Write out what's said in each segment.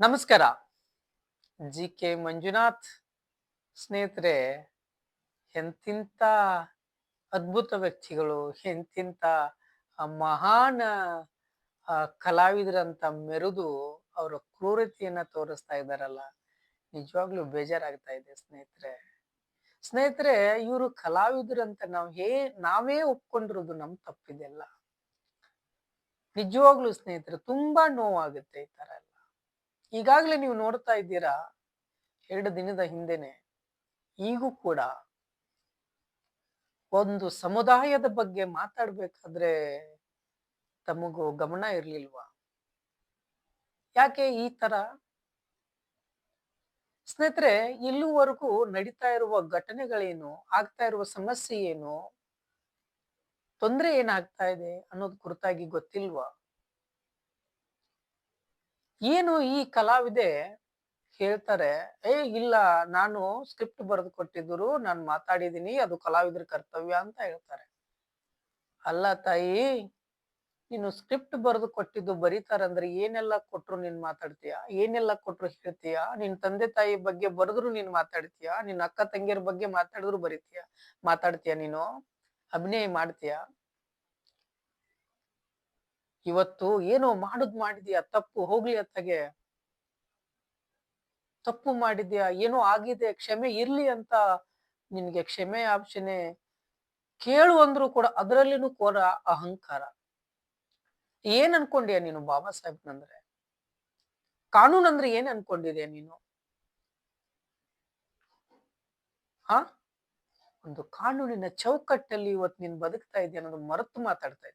ನಮಸ್ಕಾರ. G K Manjunath ಸ್ನೇಹಿತರೆ, ಎಂತಿಂತ ಅದ್ಭುತ ವ್ಯಕ್ತಿಗಳು, ಎಂತಿಂತ ಮಹಾನ್ ಕಲಾವಿದರಂತ ಮೆರೆದು ಅವರ ಕ್ರೂರತೆಯನ್ನ ತೋರಿಸ್ತಾ ಇದ್ದಾರಲ್ಲ, ನಿಜವಾಗ್ಲೂ ಬೇಜಾರಾಗ್ತಾ ಇದೆ ಸ್ನೇಹಿತರೆ. ಸ್ನೇಹಿತರೆ, ಇವರು ಕಲಾವಿದರಂತ ನಾವು ಹೇ, ನಾವೇ ಒಪ್ಕೊಂಡಿರೋದು ನಮ್ ತಪ್ಪಿದೆಲ್ಲ ನಿಜವಾಗ್ಲೂ ಸ್ನೇಹಿತರೆ, ತುಂಬಾ ನೋವಾಗುತ್ತೆ ಈ ತರ ಈಗಾಗ್ಲೇ ನೀವು ನೋಡ್ತಾ ಇದ್ದೀರಾ? ಎರಡು ದಿನದ ಹಿಂದೆನೆ ಈಗೂ ಕೂಡ ಒಂದು ಸಮುದಾಯದ ಬಗ್ಗೆ ಮಾತಾಡ್ಬೇಕಾದ್ರೆ ತಮಗೂ ಗಮನ ಇರ್ಲಿಲ್ವಾ? ಯಾಕೆ ಈ ತರ? ಸ್ನೇಹಿತರೆ, ಇಲ್ಲಿವರೆಗೂ ನಡೀತಾ ಇರುವ ಘಟನೆಗಳೇನು? ಆಗ್ತಾ ಇರುವ ಸಮಸ್ಯೆ ಏನು? ತೊಂದ್ರೆ ಏನಾಗ್ತಾ ಇದೆ ಅನ್ನೋದು ಕುರಿತಾಗಿ ಗೊತ್ತಿಲ್ವಾ? ಏನು ಈ ಕಲಾವಿದೆ ಹೇಳ್ತಾರೆ, ಏ, ಇಲ್ಲ, ನಾನು ಸ್ಕ್ರಿಪ್ಟ್ ಬರೆದು ಕೊಟ್ಟಿದ್ರು ನಾನು ಮಾತಾಡಿದೀನಿ, ಅದು ಕಲಾವಿದರ ಕರ್ತವ್ಯ ಅಂತ ಹೇಳ್ತಾರೆ. ಅಲ್ಲ ತಾಯಿ, ನೀನು ಸ್ಕ್ರಿಪ್ಟ್ ಬರೆದು ಕೊಟ್ಟಿದ್ದು ಬರೀತಾರಂದ್ರೆ ಏನೆಲ್ಲ ಕೊಟ್ರು ನೀನ್ ಮಾತಾಡ್ತೀಯ? ಏನೆಲ್ಲ ಕೊಟ್ರು ಹೇಳ್ತೀಯ? ನಿನ್ ತಂದೆ ತಾಯಿ ಬಗ್ಗೆ ಬರೆದ್ರು ನೀನ್ ಮಾತಾಡ್ತೀಯ? ನಿನ್ನ ಅಕ್ಕ ತಂಗಿಯರ ಬಗ್ಗೆ ಮಾತಾಡಿದ್ರು ಬರೀತೀಯ? ಮಾತಾಡ್ತೀಯ ನೀನು? ಅಭಿನಯ ಮಾಡ್ತೀಯ? ಇವತ್ತು ಏನೋ ಮಾಡುದ್ ಮಾಡಿದ್ಯಾ? ತಪ್ಪು ಹೋಗ್ಲಿ ಅತ್ತಗೆ ತಪ್ಪು ಮಾಡಿದ್ಯಾ? ಏನೋ ಆಗಿದೆ? ಕ್ಷಮೆ ಇರ್ಲಿ ಅಂತ ನಿನ್ಗೆ ಕ್ಷಮೆ ಆಪ್ಷನೆ. ಕೇಳು ಅಂದ್ರು ಕೂಡ ಅದರಲ್ಲಿನೂ ಕೋರ ಅಹಂಕಾರ. ಏನ್ ಅನ್ಕೊಂಡ್ಯಾ ನೀನು ಬಾಬಾ ಸಾಹೇಬ್ನಂದ್ರೆ? ಕಾನೂನ್ ಅಂದ್ರೆ ಏನ್ ಅನ್ಕೊಂಡಿದ್ಯಾ ನೀನು? ಹಾ? ಒಂದು ಕಾನೂನಿನ ಚೌಕಟ್ಟಲ್ಲಿ ಇವತ್ತು ನೀನ್ ಬದುಕ್ತಾ ಇದೆಯಾ ಅನ್ನೋದು ಮರೆತು ಮಾತಾಡ್ತಾ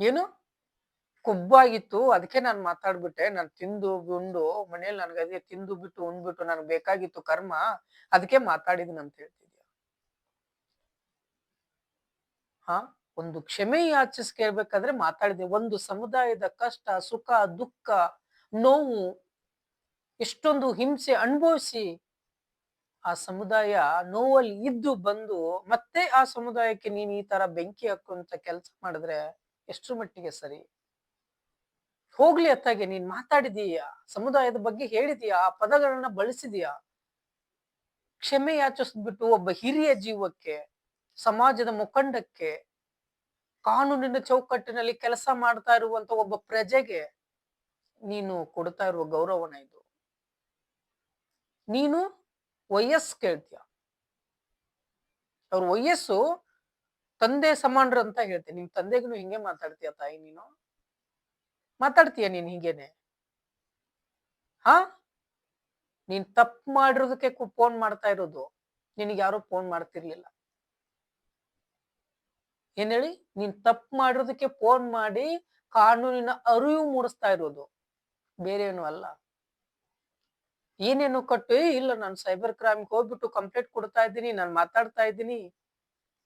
ಏನು? ಕೊಬ್ಬಾಗಿತ್ತು. ಅದಕ್ಕೆ ನಾನು ಮಾತಾಡ್ಬಿಟ್ಟೆ. ನಾನು ತಿಂದು ಉಂಡು. ಮನೇಲಿ ನನ್ಗೆ ಅದೇ ತಿಂದು ಬಿಟ್ಟು ಉಂಡ್ಬಿಟ್ಟು ನನಗೆ ಬೇಕಾಗಿತ್ತು ಕರ್ಮ. ಅದಕ್ಕೆ ಮಾತಾಡಿದ್ನ ಅಂತ ಹೇಳ್ತಿದ್ಯಾ? ಹಾ? ಒಂದು ಕ್ಷಮೆ ಯಾಚಿಸ್ಕೇಳ್ಬೇಕಾದ್ರೆ ಮಾತಾಡಿದೆ. ಒಂದು ಸಮುದಾಯದ ಕಷ್ಟ, ಸುಖ, ದುಃಖ, ನೋವು ಎಷ್ಟೊಂದು ಹಿಂಸೆ ಅನುಭವಿಸಿ ಆ ಸಮುದಾಯ ನೋವಲ್ಲಿ ಇದ್ದು ಬಂದು ಮತ್ತೆ ಆ ಸಮುದಾಯಕ್ಕೆ ನೀನ್ ಈ ತರ ಬೆಂಕಿ ಹಾಕುವಂತ ಕೆಲಸ ಮಾಡಿದ್ರೆ ಎಷ್ಟರ ಮಟ್ಟಿಗೆ ಸರಿ? ಹೋಗ್ಲಿ ಅತ್ತಾಗೆ, ನೀನ್ ಮಾತಾಡಿದೀಯಾ? ಸಮುದಾಯದ ಬಗ್ಗೆ ಹೇಳಿದೀಯಾ? ಆ ಪದಗಳನ್ನ ಬಳಸಿದೀಯಾ? ಕ್ಷಮೆ ಯಾಚಿಸ್ಬಿಟ್ಟು ಒಬ್ಬ ಹಿರಿಯ ಜೀವಕ್ಕೆ, ಸಮಾಜದ ಮುಖಂಡಕ್ಕೆ, ಕಾನೂನಿನ ಚೌಕಟ್ಟಿನಲ್ಲಿ ಕೆಲಸ ಮಾಡ್ತಾ ಇರುವಂತ ಒಬ್ಬ ಪ್ರಜೆಗೆ ನೀನು ಕೊಡ್ತಾ ಇರುವ ಗೌರವನ ಇದು. ನೀನು ವಯಸ್ಸು ಕೇಳ್ತೀಯ. ಅವ್ರ ವಯಸ್ಸು ತಂದೆ ಸಮಾನರು ಅಂತ ಹೇಳ್ತೀನಿ. ನಿಮ್ ತಂದೆಗೂ ಹಿಂಗೆ ಮಾತಾಡ್ತೀಯ ತಾಯಿ ನೀನು? ಮಾತಾಡ್ತೀಯ ನೀನ್ ಹಿಂಗೇನೆ? ಹಾ? ನೀನ್ ತಪ್ಪು ಮಾಡಿರೋದಕ್ಕೆ ಫೋನ್ ಮಾಡ್ತಾ ಇರೋದು. ನಿನಗೆ ಯಾರು ಫೋನ್ ಮಾಡ್ತಿರ್ಲಿಲ್ಲ. ಏನ್ ಹೇಳಿ? ನೀನ್ ತಪ್ಪು ಮಾಡಿರೋದಕ್ಕೆ ಫೋನ್ ಮಾಡಿ ಕಾನೂನಿನ ಅರಿವು ಮೂಡಿಸ್ತಾ ಇರೋದು. ಬೇರೆ ಏನು ಅಲ್ಲ. ಏನೇನು ಕಟ್ಟು "ಏ, ಇಲ್ಲ ನಾನು ಸೈಬರ್ ಕ್ರೈಮ್ಗೆ ಹೋಗ್ಬಿಟ್ಟು ಕಂಪ್ಲೇಂಟ್ ಕೊಡ್ತಾ ಇದ್ದೀನಿ ನಾನು ಮಾತಾಡ್ತಾ ಇದ್ದೀನಿ.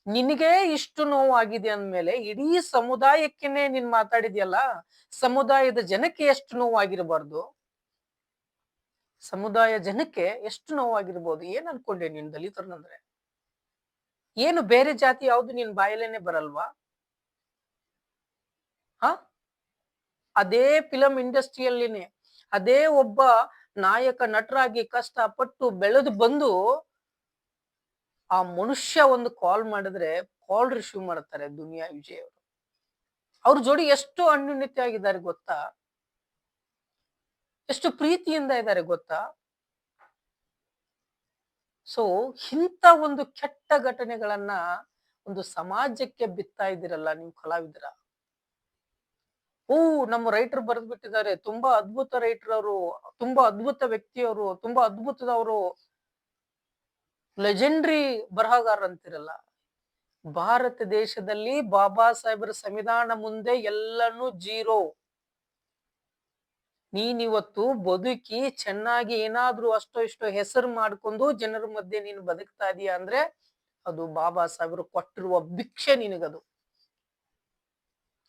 ನಿನಗೆ ಇಷ್ಟು ನೋವಾಗಿದೆ ಅಂದ್ಮೇಲೆ ಇಡೀ ಸಮುದಾಯಕ್ಕೇನೆ ನೀನ್ ಮಾತಾಡಿದ್ಯಲ್ಲ? ಸಮುದಾಯದ ಜನಕ್ಕೆ ಎಷ್ಟು ನೋವಾಗಿರಬಾರ್ದು? ಸಮುದಾಯ ಜನಕ್ಕೆ ಎಷ್ಟು ನೋವಾಗಿರ್ಬೋದು ಏನ್ ಅನ್ಕೊಂಡೆ ನೀನ್ ದಲಿತರನಂದ್ರೆ ಏನು ಬೇರೆ ಜಾತಿ ಯಾವ್ದು ನಿನ್ ಬಾಯಲೇನೆ ಬರಲ್ವಾ? ಹ? ಅದೇ ಫಿಲಂ ಇಂಡಸ್ಟ್ರಿಯಲ್ಲಿನೇ. ಅದೇ ಒಬ್ಬ ನಾಯಕ ನಟರಾಗಿ ಕಷ್ಟಪಟ್ಟು ಬೆಳೆದು ಬಂದು ಆ ಮನುಷ್ಯ ಒಂದು ಕಾಲ್ ಮಾಡಿದ್ರೆ ಕಾಲ್ ರಿಸೀವ್ ಮಾಡ್ತಾರೆ ದುನಿಯಾ ವಿಜಯ್ ಅವರು. ಅವ್ರ ಜೋಡಿ ಎಷ್ಟು ಅನ್ಯೂನ್ಯತೆ ಆಗಿದ್ದಾರೆ ಗೊತ್ತಾ? ಎಷ್ಟು ಪ್ರೀತಿಯಿಂದ ಇದ್ದಾರೆ ಗೊತ್ತಾ? ಸೊ ಇಂಥ ಒಂದು ಕೆಟ್ಟ ಘಟನೆಗಳನ್ನ ಒಂದು ಸಮಾಜಕ್ಕೆ ಬಿತ್ತಾ ಇದ್ದೀರಲ್ಲ ನೀವು ಕಲಾವಿದರ? ಓ ನಮ್ಮ ರೈಟರ್ ಬರೆದು ಬಿಟ್ಟಿದ್ದಾರೆ ತುಂಬಾ ಅದ್ಭುತ ರೈಟರ್ ಅವರು, ತುಂಬಾ ಅದ್ಭುತ ವ್ಯಕ್ತಿಯವರು, ತುಂಬಾ ಅದ್ಭುತದವರು. ಲೆಜೆಂಡ್ರಿ ಬರಹಗಾರ ಅಂತಿರಲ್ಲ ಭಾರತ ದೇಶದಲ್ಲಿ ಬಾಬಾ ಸಾಹೇಬರ ಸಂವಿಧಾನ ಮುಂದೆ ಎಲ್ಲನೂ ಜೀರೋ. ನೀನಿವತ್ತು ಬದುಕಿ ಚೆನ್ನಾಗಿ ಏನಾದ್ರೂ ಅಷ್ಟೋ ಇಷ್ಟೋ ಹೆಸರು ಮಾಡ್ಕೊಂಡು ಜನರ ಮಧ್ಯೆ ನೀನು ಬದುಕ್ತಾ ಇದೀಯ ಅಂದ್ರೆ ಅದು ಬಾಬಾ ಸಾಹೇಬರು ಕೊಟ್ಟಿರುವ ಭಿಕ್ಷೆ ನಿನಗದು.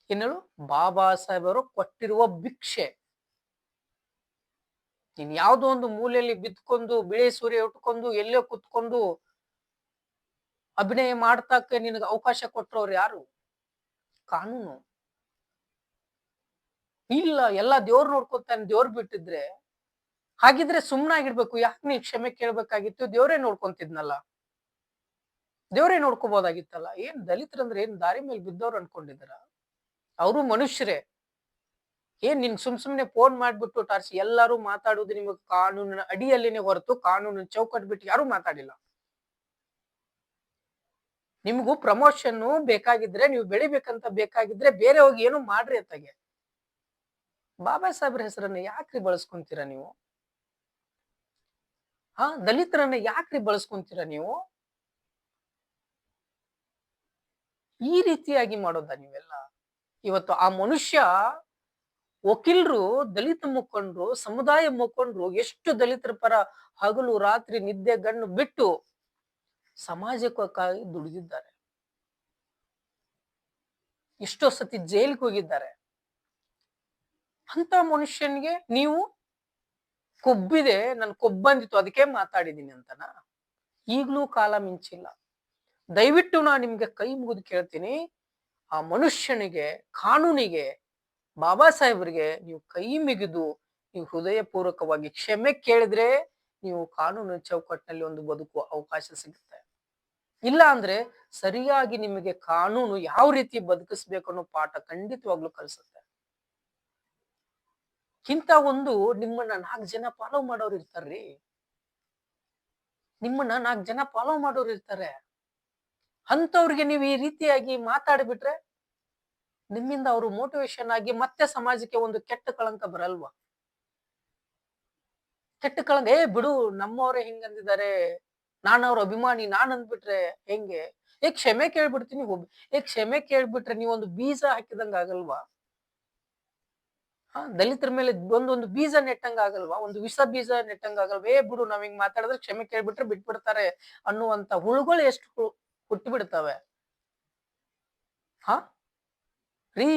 ಏನೇಳು ಬಾಬಾ ಸಾಹೇಬರು ಕೊಟ್ಟಿರುವ ಭಿಕ್ಷೆ. ನೀನ್ ಯಾವ್ದೋ ಒಂದು ಮೂಲೆಯಲ್ಲಿ ಬಿದ್ಕೊಂಡು ಬಿಳಿ ಸೂರ್ಯ ಉಟ್ಕೊಂಡು, ಎಲ್ಲೋ ಕುತ್ಕೊಂಡು ಅಭಿನಯ ಮಾಡ್ತಕ್ಕೆ ನಿನಗೆ ಅವಕಾಶ ಕೊಟ್ಟವ್ರು ಯಾರು? ಕಾನೂನು. ಇಲ್ಲ, ಎಲ್ಲ ದೇವ್ರು ನೋಡ್ಕೊತಾನೆ, ದೇವ್ರು ಬಿಟ್ಟಿದ್ರೆ. ಹಾಗಿದ್ರೆ ಸುಮ್ನಾಗಿರ್ಬೇಕು. ಯಾಕೆ ನೀ ಕ್ಷಮೆ ಕೇಳ್ಬೇಕಾಗಿತ್ತು? ದೇವ್ರೇ ನೋಡ್ಕೊಂತಿದ್ನಲ್ಲ. ದೇವ್ರೇ ನೋಡ್ಕೋಬಹುದಾಗಿತ್ತಲ್ಲ ಏನ್ ದಲಿತರಂದ್ರೆ ಏನ್ ದಾರಿ ಮೇಲೆ ಬಿದ್ದವ್ರು ಅನ್ಕೊಂಡಿದಾರ ಅವರು ಮನುಷ್ಯರೇ. ಏನ್ ನಿನ್ ಸುಮ್ ಸುಮ್ನೆ ಫೋನ್ ಮಾಡ್ಬಿಟ್ಟು ಟಾರ್ಚ್, ಎಲ್ಲರೂ ಮಾತಾಡುದು ನಿಮಗೆ ಕಾನೂನಿನ ಅಡಿಯಲ್ಲಿನೇ ಹೊರತು ಕಾನೂನಿನ ಚೌಕಟ್ ಬಿಟ್ಟು ಯಾರು ಮಾತಾಡಿಲ್ಲ. ನಿಮಗೂ ಪ್ರಮೋಷನ್ ಬೇಕಾಗಿದ್ರೆ, ನೀವು ಬೆಳಿಬೇಕಂತ ಬೇಕಾಗಿದ್ರೆ ಬೇರೆ ಹೋಗಿ ಏನು ಮಾಡ್ರಿ ಅತ್ತಾಗೆ. ಬಾಬಾ ಸಾಹೇಬ್ರ ಹೆಸರನ್ನ ಯಾಕ್ರಿ ಬಳಸ್ಕೊಂತೀರ ನೀವು? ಹಾ, ದಲಿತರನ್ನ ಯಾಕ್ರಿ ಬಳಸ್ಕೊಂತೀರ ನೀವು? ಈ ರೀತಿಯಾಗಿ ಮಾಡೋದ ನೀವೆಲ್ಲ? ಇವತ್ತು ಆ ಮನುಷ್ಯ ವಕೀಲರು, ದಲಿತ ಮುಖಂಡರು, ಸಮುದಾಯ ಮುಖಂಡರು ಎಷ್ಟು ದಲಿತರ ಪರ ಹಗಲು, ರಾತ್ರಿ, ನಿದ್ದೆ, ಗಣ್ಣು ಬಿಟ್ಟು ಸಮಾಜಕ್ಕಾಗಿ ದುಡಿದಿದ್ದಾರೆ. ಎಷ್ಟೋ ಸತಿ ಜೈಲಿಗೆ ಹೋಗಿದ್ದಾರೆ. ಅಂತ ಮನುಷ್ಯನಿಗೆ ನೀವು ಕೊಬ್ಬಿದೆ, ನನ್ ಕೊಬ್ಬಂದಿತ್ತು, ಅದಕ್ಕೆ ಮಾತಾಡಿದೀನಿ ಅಂತನ? ಈಗ್ಲೂ ಕಾಲ ಮಿಂಚಿಲ್ಲ. ದಯವಿಟ್ಟು ನಾ ನಿಮ್ಗೆ ಕೈ ಮುಗಿದು ಕೇಳ್ತೀನಿ. ಆ ಮನುಷ್ಯನಿಗೆ, ಕಾನೂನಿಗೆ ಬಾಬಾ ಸಾಹೇಬ್ರಿಗೆ ನೀವು ಕೈ ಮಿಗಿದು ನೀವು ಹೃದಯ ಪೂರ್ವಕವಾಗಿ ಕ್ಷಮೆ ಕೇಳಿದ್ರೆ ನೀವು ಕಾನೂನು ಚೌಕಟ್ಟಿನಲ್ಲಿ ಒಂದು ಬದುಕುವ ಅವಕಾಶ ಸಿಗುತ್ತೆ. ಇಲ್ಲ ಅಂದ್ರೆ ಸರಿಯಾಗಿ ನಿಮಗೆ ಕಾನೂನು ಯಾವ ರೀತಿ ಬದುಕಿಸ್ಬೇಕು ಅನ್ನೋ ಪಾಠ ಖಂಡಿತವಾಗ್ಲೂ ಕಲಿಸುತ್ತೆ. ಇಂಥ ಒಂದು ನಿಮ್ಮನ್ನ ನಾಲ್ಕು ಜನ ಫಾಲೋ ಮಾಡೋರು ಇರ್ತಾರ್ರಿ. ನಿಮ್ಮನ್ನ ನಾಲ್ಕು ಜನ ಫಾಲೋ ಮಾಡೋರು ಇರ್ತಾರೆ. ಅಂತವ್ರಿಗೆ ನೀವು ಈ ರೀತಿಯಾಗಿ ಮಾತಾಡ್ಬಿಟ್ರೆ ನಿಮ್ಮಿಂದ ಅವರು ಮೋಟಿವೇಶನ್ ಆಗಿ ಮತ್ತೆ ಸಮಾಜಕ್ಕೆ ಒಂದು ಕೆಟ್ಟ ಕಳಂಕ ಬರಲ್ವಾ? ಕೆಟ್ಟ ಕಳಂಕ, ಏ ಬಿಡು, ನಮ್ಮವರೇ ಹಿಂಗಂದಿದ್ದಾರೆ, ನಾನವ್ರ ಅಭಿಮಾನಿ ನಾನ್ ಅಂದ್ಬಿಟ್ರೆ ಹೆಂಗೆ? ಏ, ಕ್ಷಮೆ ಕೇಳ್ಬಿಡ್ತೀನಿ, ಹೋಗಿ ಏ, ಕ್ಷಮೆ ಕೇಳ್ಬಿಟ್ರೆ ನೀವೊಂದು ಬೀಜ ಹಾಕಿದಂಗ ಆಗಲ್ವಾ? ದಲಿತರ ಮೇಲೆ ಒಂದೊಂದು ಬೀಜ ನೆಟ್ಟಂಗ ಆಗಲ್ವಾ? ಒಂದು ವಿಷ ಬೀಜ ನೆಟ್ಟಂಗ ಆಗಲ್ವಾ? ಏ, ಬಿಡು, ನಾವ್ ಹಿಂಗ್ ಮಾತಾಡಿದ್ರೆ ಕ್ಷಮೆ ಕೇಳ್ಬಿಟ್ರೆ ಬಿಟ್ಬಿಡ್ತಾರೆ ಅನ್ನುವಂತ ಹುಳುಗಳು ಎಷ್ಟು ಹುಟ್ಟಿಬಿಡ್ತವೆ? ಹುಟ್ಟಿ ಬಿಡ್ತವೆ ಹಾ? ರೀ,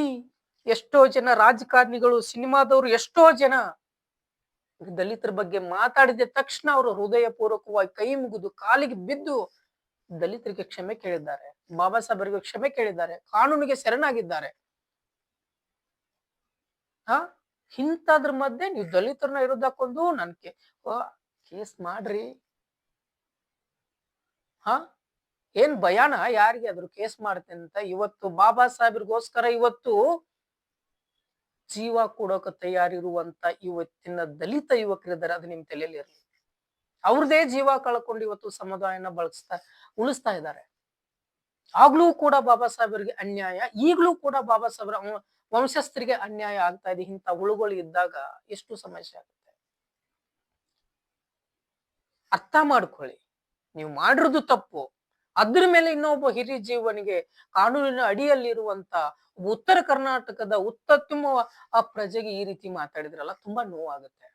ಎಷ್ಟೋ ಜನ ರಾಜಕಾರಣಿಗಳು, ಸಿನಿಮಾದವರು ಎಷ್ಟೋ ಜನ ದಲಿತರ ಬಗ್ಗೆ ಮಾತಾಡಿದ ತಕ್ಷಣ ಅವರು ಹೃದಯ ಪೂರ್ವಕವಾಗಿ ಕೈ ಮುಗಿದು ಕಾಲಿಗೆ ಬಿದ್ದು ದಲಿತರಿಗೆ ಕ್ಷಮೆ ಕೇಳಿದ್ದಾರೆ. ಬಾಬಾ ಸಾಹೇಬರಿಗೆ ಕ್ಷಮೆ ಕೇಳಿದ್ದಾರೆ. ಕಾನೂನಿಗೆ ಶರಣಾಗಿದ್ದಾರೆ. ಹಾ, ಇಂಥದ್ರ ಮಧ್ಯೆ ನೀವು ದಲಿತರನ್ನ ಇರೋದಕ್ಕೊಂದು ನನ್ ಕೇ ಕೇಸ್ ಮಾಡ್ರಿ. ಹಾ? ಏನ್ ಭಯಾನ? ಯಾರಿಗೆ ಅದ್ರ ಕೇಸ್ ಮಾಡ್ತೇನೆ ಅಂತ ಇವತ್ತು ಬಾಬಾ ಸಾಹೇಬ್ರಿಗೋಸ್ಕರ ಇವತ್ತು ಜೀವ ಕೊಡೋಕೆ ತಯಾರಿರುವಂತ ಇವತ್ತಿನ ದಲಿತ ಯುವಕರಿದ್ದಾರೆ. ಅದು ನಿಮ್ ತಲೆಯಲ್ಲಿ ಇರಲಿ. ಅವ್ರದೇ ಜೀವ ಕಳ್ಕೊಂಡು ಇವತ್ತು ಸಮುದಾಯನ ಬಳಸ್ತಾ, ಉಳಿಸ್ತಾ ಇದ್ದಾರೆ. ಆಗ್ಲೂ ಕೂಡ ಬಾಬಾ ಸಾಹೇಬರಿಗೆ ಅನ್ಯಾಯ, ಈಗ್ಲೂ ಕೂಡ ಬಾಬಾ ಸಾಹೇಬ್ರ ವಂಶಸ್ಥರಿಗೆ ಅನ್ಯಾಯ ಆಗ್ತಾ ಇದೆ. ಇಂಥ ಹುಳುಗಳು ಇದ್ದಾಗ ಎಷ್ಟು ಸಮಸ್ಯೆ ಆಗುತ್ತೆ? ಅರ್ಥ ಮಾಡ್ಕೊಳ್ಳಿ. ನೀವು ಮಾಡಿರೋದು ತಪ್ಪು. ಅದ್ರ ಮೇಲೆ ಇನ್ನೊಬ್ಬ ಹಿರಿಯ ಜೀವನಿಗೆ ಕಾನೂನಿನ ಅಡಿಯಲ್ಲಿರುವಂತ ಉತ್ತರ ಕರ್ನಾಟಕದ ಉತ್ತಮ ಆ ಪ್ರಜೆಗೆ ಈ ರೀತಿ ಮಾತಾಡಿದ್ರಲ್ಲ, ತುಂಬಾ ನೋವಾಗುತ್ತೆ.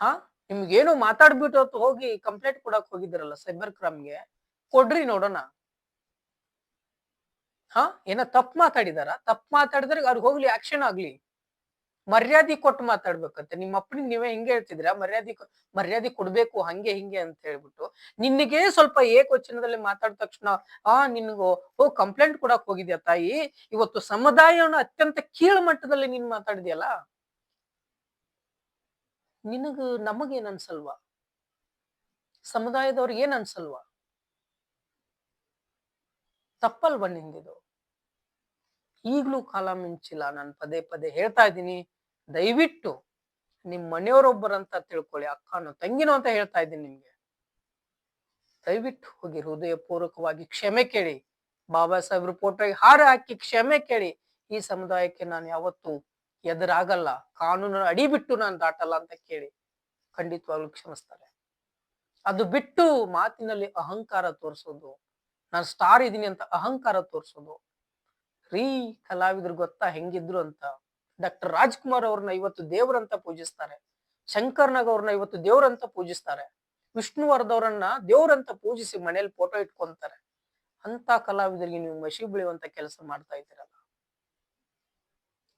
ಹಾ? ನಿಮ್ಗೇನು ಮಾತಾಡ್ಬಿಟ್ಟು ಹೊತ್ತು ಹೋಗಿ ಕಂಪ್ಲೇಂಟ್ ಕೊಡಕ್ ಹೋಗಿದ್ರಲ್ಲ ಸೈಬರ್ ಕ್ರೈಮ್ಗೆ ಕೊಡ್ರಿ ನೋಡೋಣ. ಹಾ? ಏನ ತಪ್ಪು ಮಾತಾಡಿದಾರ? ತಪ್ಪು ಮಾತಾಡಿದ್ರೆ ಅವ್ರಿಗೆ ಹೋಗ್ಲಿ ಆಕ್ಷನ್ ಆಗ್ಲಿ. ಮರ್ಯಾದೆ ಕೊಟ್ಟು ಮಾತಾಡ್ಬೇಕಂತ. ನಿಮ್ಮ ಅಪ್ಪನಿಗೆ ನೀವೇ ಹಿಂಗೆ ಹೇಳ್ತಿದ್ರ ಮರ್ಯಾದೆ ಮರ್ಯಾದೆ ಕೊಡ್ಬೇಕು, ಹಂಗೆ, ಹಿಂಗೆ ಅಂತ ಹೇಳ್ಬಿಟ್ಟು. ನಿನಗೆ ಸ್ವಲ್ಪ ಏಕವಚನದಲ್ಲಿ ಮಾತಾಡಿದ ತಕ್ಷಣ, ಆ, ನಿನಗೂ, ಓ, ಕಂಪ್ಲೇಂಟ್ ಕೊಡಕ್ ಹೋಗಿದ್ಯಾ ತಾಯಿ? ಇವತ್ತು ಸಮುದಾಯವನ್ನು ಅತ್ಯಂತ ಕೀಳು ಮಟ್ಟದಲ್ಲಿ ನೀನ್ ಮಾತಾಡಿದ್ಯಲ್ಲ? ನಿನಗ ನಮಗೇನ್ ಅನ್ಸಲ್ವಾ? ಸಮುದಾಯದವ್ರಿಗೆ ಏನ್ ಅನ್ಸಲ್ವಾ? ತಪ್ಪಲ್ವಾ ನಿಂದಿದು ಈಗ್ಲೂ ಕಾಲ ಮಿಂಚಿಲ್ಲ, ನಾನು ಪದೇ ಪದೇ ಹೇಳ್ತಾ ಇದ್ದೀನಿ. ದಯವಿಟ್ಟು ನಿಮ್ ಮನೆಯವರೊಬ್ಬರಂತ ತಿಳ್ಕೊಳ್ಳಿ, ಅಕ್ಕನೋ, ತಂಗಿನೋ ಅಂತ ಹೇಳ್ತಾ ಇದ್ದೀನಿ ನಿಮ್ಗೆ. ದಯವಿಟ್ಟು ಹೋಗಿ ಹೃದಯ ಪೂರ್ವಕವಾಗಿ ಕ್ಷಮೆ ಕೇಳಿ. ಬಾಬಾ ಸಾಹೇಬ್ರ ಫೋಟೋಗೆ ಹಾಡು ಹಾಕಿ ಕ್ಷಮೆ ಕೇಳಿ. ಈ ಸಮುದಾಯಕ್ಕೆ ನಾನು ಯಾವತ್ತು ಎದುರಾಗಲ್ಲ. ಕಾನೂನು ಅಡಿ ಬಿಟ್ಟು ನಾನು ದಾಟಲ್ಲ ಅಂತ ಕೇಳಿ. ಖಂಡಿತವಾಗ್ಲೂ ಕ್ಷಮಿಸ್ತಾರೆ. ಅದು ಬಿಟ್ಟು ಮಾತಿನಲ್ಲಿ ಅಹಂಕಾರ ತೋರಿಸೋದು. ನಾನು ಸ್ಟಾರ್ ಇದೀನಿ ಅಂತ ಅಹಂಕಾರ ತೋರಿಸೋದು. ರೀ ಕಲಾವಿದ್ರು ಗೊತ್ತಾ ಹೆಂಗಿದ್ರು ಅಂತ. ಡಾಕ್ಟರ್ ರಾಜ್ಕುಮಾರ್ ಅವ್ರನ್ನ ಇವತ್ತು ದೇವರಂತ ಪೂಜಿಸ್ತಾರೆ. ಶಂಕರ್ನಾಗ್ ಅವ್ರನ್ನ ಇವತ್ತು ದೇವ್ರಂತ ಪೂಜಿಸ್ತಾರೆ. ವಿಷ್ಣುವರ್ಧವ್ರನ್ನ ದೇವ್ರಂತ ಪೂಜಿಸಿ ಮನೇಲಿ ಫೋಟೋ ಇಟ್ಕೊಂತಾರೆ. ಅಂತ ಕಲಾವಿದರಿಗೆ ನೀವು ಮಸಿ ಬೀಳುವಂತ ಕೆಲಸ ಮಾಡ್ತಾ ಇದ್ದೀರಲ್ಲ.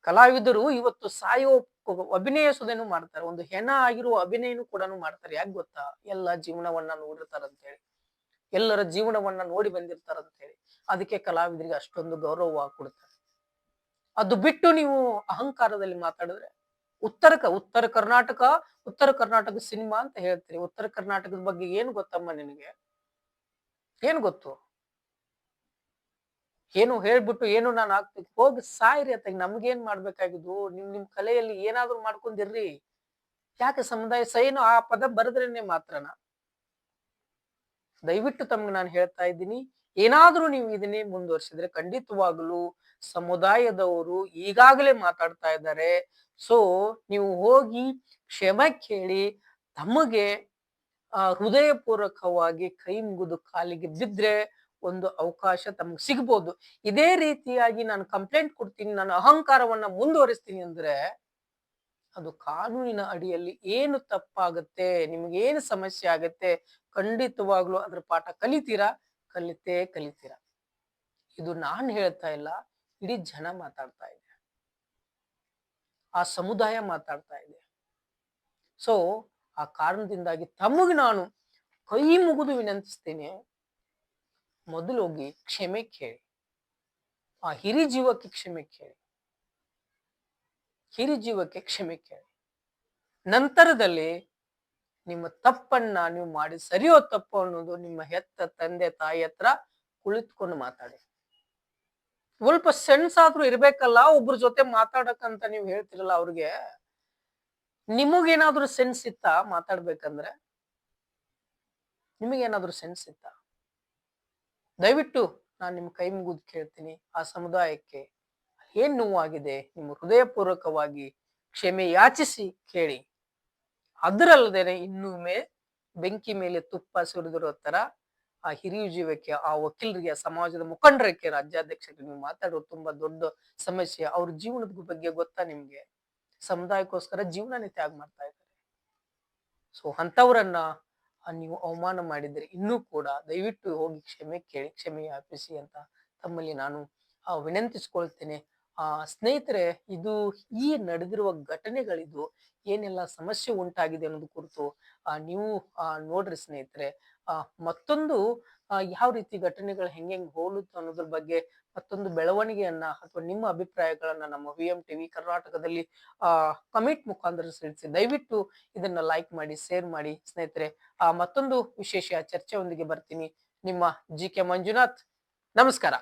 ಕಲಾವಿದರು ಇವತ್ತು ಸಾಯೋ ಅಭಿನಯ ಅಭಿನಯಿಸೋದೇನು ಮಾಡ್ತಾರೆ. ಒಂದು ಹೆಣ ಆಗಿರುವ ಅಭಿನಯನು ಕೂಡ ಮಾಡ್ತಾರೆ. ಯಾಕೆ ಗೊತ್ತಾ? ಎಲ್ಲ ಜೀವನವನ್ನ ನೋಡಿರ್ತಾರಂತೇಳಿ. ಎಲ್ಲರ ಜೀವನವನ್ನ ನೋಡಿ ಬಂದಿರ್ತಾರಂತೇಳಿ. ಅದಕ್ಕೆ ಕಲಾವಿದರಿಗೆ ಅಷ್ಟೊಂದು ಗೌರವ ಕೊಡ್ತಾರೆ. ಅದು ಬಿಟ್ಟು ನೀವು ಅಹಂಕಾರದಲ್ಲಿ ಮಾತಾಡಿದ್ರೆ ಉತ್ತರ ಉತ್ತರ ಕರ್ನಾಟಕ ಉತ್ತರ ಕರ್ನಾಟಕ ಸಿನಿಮಾ ಅಂತ ಹೇಳ್ತೀರಿ. ಉತ್ತರ ಕರ್ನಾಟಕದ ಬಗ್ಗೆ ಏನ್ ಗೊತ್ತಮ್ಮ ನಿನಗೆ? ಏನ್ ಗೊತ್ತು? ಏನು ಹೇಳ್ಬಿಟ್ಟು ಏನು ನಾನು ಹಾಕ್ಬೇಕು ಹೋಗಿ ಸಾಯ್ರಿ ಅತ್ತಾಗ ನಮ್ಗೇನ್ ಮಾಡ್ಬೇಕಾಗಿದ್ದು? ನಿಮ್ ನಿಮ್ ಕಲೆಯಲ್ಲಿ ಏನಾದ್ರೂ ಮಾಡ್ಕೊಂಡಿರ್ರಿ. ಯಾಕೆ ಸಮುದಾಯ ಸೈನು ಆ ಪದ ಬರೆದ್ರೇನೆ ಮಾತ್ರನ? ದಯವಿಟ್ಟು ತಮ್ಗೆ ನಾನು ಹೇಳ್ತಾ ಇದ್ದೀನಿ, ಏನಾದ್ರೂ ನೀವು ಇದನ್ನೇ ಮುಂದುವರಿಸಿದ್ರೆ ಖಂಡಿತವಾಗಲು ಸಮುದಾಯದವರು ಈಗಾಗಲೇ ಮಾತಾಡ್ತಾ ಇದ್ದಾರೆ. ಸೊ ನೀವು ಹೋಗಿ ಕ್ಷಮೆ ಕೇಳಿ, ತಮಗೆ ಹೃದಯಪೂರ್ವಕವಾಗಿ ಕೈ ಮುಗಿದು ಕಾಲಿಗೆ ಬಿದ್ದರೆ ಒಂದು ಅವಕಾಶ ತಮಗೆ ಸಿಗ್ಬೋದು. ಇದೇ ರೀತಿಯಾಗಿ ನಾನು ಕಂಪ್ಲೇಂಟ್ ಕೊಡ್ತೀನಿ, ನಾನು ಅಹಂಕಾರವನ್ನ ಮುಂದುವರಿಸ್ತೀನಿ ಅಂದ್ರೆ ಅದು ಕಾನೂನಿನ ಅಡಿಯಲ್ಲಿ ಏನು ತಪ್ಪಾಗುತ್ತೆ, ನಿಮ್ಗೆ ಏನು ಸಮಸ್ಯೆ ಆಗತ್ತೆ, ಖಂಡಿತವಾಗ್ಲೂ ಅದ್ರ ಪಾಠ ಕಲಿತೀರಾ? ಕಲಿತೇ ಕಲಿತೀರಾ. ಇದು ನಾನ್ ಹೇಳ್ತಾ ಇಲ್ಲ, ಇಡೀ ಜನ ಮಾತಾಡ್ತಾ ಇದೆ. ಆ ಸಮುದಾಯ ಮಾತಾಡ್ತಾ ಇದೆ. ಸೊ ಆ ಕಾರಣದಿಂದಾಗಿ ತಮಗೆ ನಾನು ಕೈ ಮುಗಿದು ವಿನಂತಿಸ್ತೇನೆ, ಮೊದಲು ಕ್ಷಮೆ ಕೇಳಿ. ಆ ಹಿರಿ ಜೀವಕ್ಕೆ ಕ್ಷಮೆ ಕೇಳಿ. ಹಿರಿ ಜೀವಕ್ಕೆ ಕ್ಷಮೆ ಕೇಳಿ ನಂತರದಲ್ಲಿ ನಿಮ್ಮ ತಪ್ಪನ್ನ ನೀವು ಮಾಡಿ ಸರಿಯೋ ತಪ್ಪು ಅನ್ನೋದು ನಿಮ್ಮ ಹೆತ್ತ, ತಂದೆ, ತಾಯಿ ಹತ್ರ ಕುಳಿತುಕೊಂಡು ಮಾತಾಡಿ. ಸ್ವಲ್ಪ ಸೆನ್ಸ್ ಆದ್ರೂ ಇರ್ಬೇಕಲ್ಲ, ಒಬ್ರ ಜೊತೆ ಮಾತಾಡಕಂತ ನೀವು ಹೇಳ್ತಿರಲ್ಲ ಅವ್ರಿಗೆ. ನಿಮಗೇನಾದ್ರೂ ಸೆನ್ಸ್ ಇತ್ತಾ ಮಾತಾಡ್ಬೇಕಂದ್ರೆ? ನಿಮಗೇನಾದ್ರೂ ಸೆನ್ಸ್ ಇತ್ತಾ? ದಯವಿಟ್ಟು ನಾನು ನಿಮ್ ಕೈ ಮುಗಿದು ಕೇಳ್ತೀನಿ ಆ ಸಮುದಾಯಕ್ಕೆ. ಏನ್ ನೋವಾಗಿದೆ? ನಿಮ್ಮ ಹೃದಯಪೂರ್ವಕವಾಗಿ ಕ್ಷಮೆ ಯಾಚಿಸಿ ಕೇಳಿ. ಅದರಲ್ಲದೆ ಇನ್ನೊಮ್ಮೆ ಬೆಂಕಿ ಮೇಲೆ ತುಪ್ಪ ಸುರಿದಿರೋ ತರ ಆ ಹಿರಿಯ ಜೀವಕ್ಕೆ, ಆ ವಕೀಲರಿಗೆ ಸಮಾಜದ ಮುಖಂಡರಕ್ಕೆ ರಾಜ್ಯಾಧ್ಯಕ್ಷರಿಗೆ ನೀವು ಮಾತಾಡೋದು ತುಂಬಾ ದೊಡ್ಡ ಸಮಸ್ಯೆ. ಅವ್ರ ಜೀವನದ ಬಗ್ಗೆ ಗೊತ್ತಾ ನಿಮ್ಗೆ? ಸಮುದಾಯಕ್ಕೋಸ್ಕರ ಜೀವನನೇ ತ್ಯಾಗ ಮಾಡ್ತಾ ಇದ್ದಾರೆ. ಸೊ ಅಂತವರನ್ನ ನೀವು ಅವಮಾನ ಮಾಡಿದ್ರೆ ಇನ್ನೂ ಕೂಡ ದಯವಿಟ್ಟು ಹೋಗಿ ಕ್ಷಮೆ ಕೇಳಿ, ಕ್ಷಮೆ ಯಾಪಿಸಿ ಅಂತ ತಮ್ಮಲ್ಲಿ ನಾನು ವಿನಂತಿಸ್ಕೊಳ್ತೇನೆ. ಆ, ಸ್ನೇಹಿತರೆ, ಇದು ಈ ನಡೆದಿರುವ ಘಟನೆಗಳಿದು ಏನೆಲ್ಲ ಸಮಸ್ಯೆ ಉಂಟಾಗಿದೆ ಅನ್ನೋದು ಕುರಿತು ನೀವು, ಆ, ನೋಡ್ರಿ ಸ್ನೇಹಿತರೆ. ಆ, ಮತ್ತೊಂದು ಯಾವ ರೀತಿ ಘಟನೆಗಳು ಹೆಂಗೆ ಹೋಲುತ್ತೆ ಅನ್ನೋದ್ರ ಬಗ್ಗೆ ಮತ್ತೊಂದು ಬೆಳವಣಿಗೆಯನ್ನ ಅಥವಾ ನಿಮ್ಮ ಅಭಿಪ್ರಾಯಗಳನ್ನ ನಮ್ಮ ವಿ ಎಂ ಟಿವಿ ಕರ್ನಾಟಕದಲ್ಲಿ, ಆ, ಕಮೆಂಟ್ ಮುಖಾಂತರ ಸೇರಿಸಿ ದಯವಿಟ್ಟು ಇದನ್ನ ಲೈಕ್ ಮಾಡಿ, ಶೇರ್ ಮಾಡಿ ಸ್ನೇಹಿತರೆ. ಆ, ಮತ್ತೊಂದು ವಿಶೇಷ ಚರ್ಚೆಯೊಂದಿಗೆ ಬರ್ತೀನಿ. ನಿಮ್ಮ ಜಿ ಕೆ ಮಂಜುನಾಥ್. ನಮಸ್ಕಾರ.